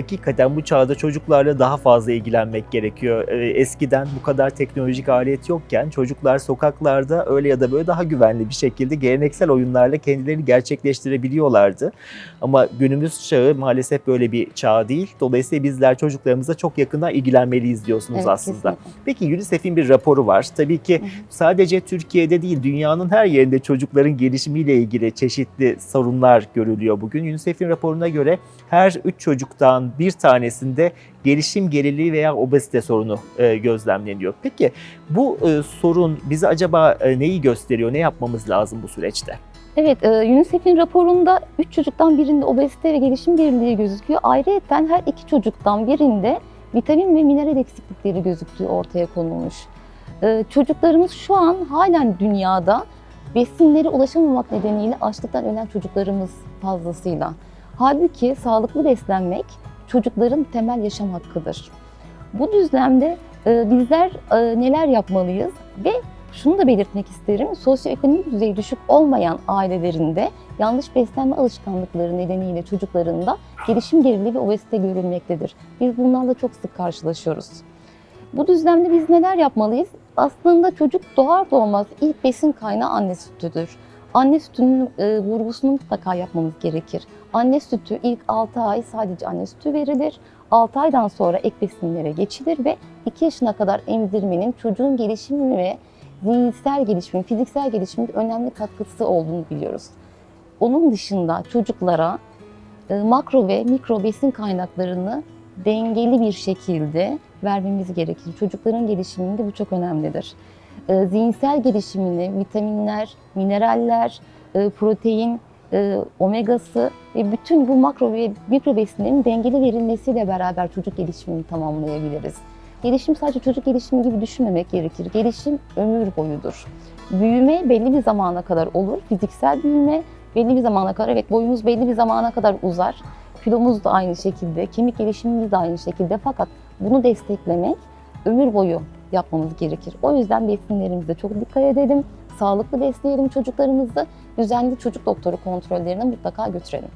hakikaten bu çağda çocuklarla daha fazla ilgilenmek gerekiyor. Ee, Eskiden bu kadar teknolojik alet yokken çocuklar sokaklarda öyle ya da böyle daha güvenli bir şekilde geleneksel oyunlarla kendilerini gerçekleştirebiliyorlardı. Ama günümüz çağı maalesef böyle bir çağ değil. Dolayısıyla bizler çocuklarımızla çok yakından ilgilenmeliyiz diyorsunuz Evet, aslında. kesinlikle. Peki UNICEF'in bir raporu var. Tabii ki sadece Türkiye'de değil dünyanın her yerinde çocukların gelişimiyle ilgili çeşitli sorunlar görülüyor bugün. UNICEF'in raporuna göre her üç çocuktan bir tanesinde gelişim geriliği veya obezite sorunu e, gözlemleniyor. Peki bu e, sorun bize acaba e, neyi gösteriyor? Ne yapmamız lazım bu süreçte? Evet, e, UNICEF'in raporunda 3 çocuktan birinde obezite ve gelişim geriliği gözüküyor. Ayrıca her iki çocuktan birinde vitamin ve mineral eksiklikleri gözüktüğü ortaya konulmuş. E, çocuklarımız şu an halen dünyada besinlere ulaşamamak nedeniyle açlıktan ölen çocuklarımız fazlasıyla. Halbuki sağlıklı beslenmek çocukların temel yaşam hakkıdır. Bu düzlemde e, bizler e, neler yapmalıyız ve şunu da belirtmek isterim. Sosyoekonomik düzeyi düşük olmayan ailelerinde yanlış beslenme alışkanlıkları nedeniyle çocuklarında gelişim geriliği ve obezite görülmektedir. Biz bunlarla çok sık karşılaşıyoruz. Bu düzlemde biz neler yapmalıyız? Aslında çocuk doğar doğmaz ilk besin kaynağı anne sütüdür. Anne sütünün e, vurgusunu mutlaka yapmamız gerekir. Anne sütü ilk 6 ay sadece anne sütü verilir. 6 aydan sonra ek besinlere geçilir ve 2 yaşına kadar emzirmenin çocuğun gelişimi ve zihinsel gelişimin, fiziksel gelişimin önemli katkısı olduğunu biliyoruz. Onun dışında çocuklara e, makro ve mikro besin kaynaklarını dengeli bir şekilde vermemiz gerekir. Çocukların gelişiminde bu çok önemlidir. E, Zihinsel gelişimini vitaminler, mineraller, e, protein, e, omegası ve bütün bu makro ve mikro besinlerin dengeli verilmesiyle beraber çocuk gelişimini tamamlayabiliriz. Gelişim sadece çocuk gelişimi gibi düşünmemek gerekir. Gelişim ömür boyudur. Büyüme belli bir zamana kadar olur. Fiziksel büyüme belli bir zamana kadar, evet boyumuz belli bir zamana kadar uzar. Kilomuz da aynı şekilde, kemik gelişimimiz de aynı şekilde. Fakat bunu desteklemek ömür boyu yapmamız gerekir. O yüzden besinlerimize çok dikkat edelim. Sağlıklı besleyelim çocuklarımızı. Düzenli çocuk doktoru kontrollerine mutlaka götürelim.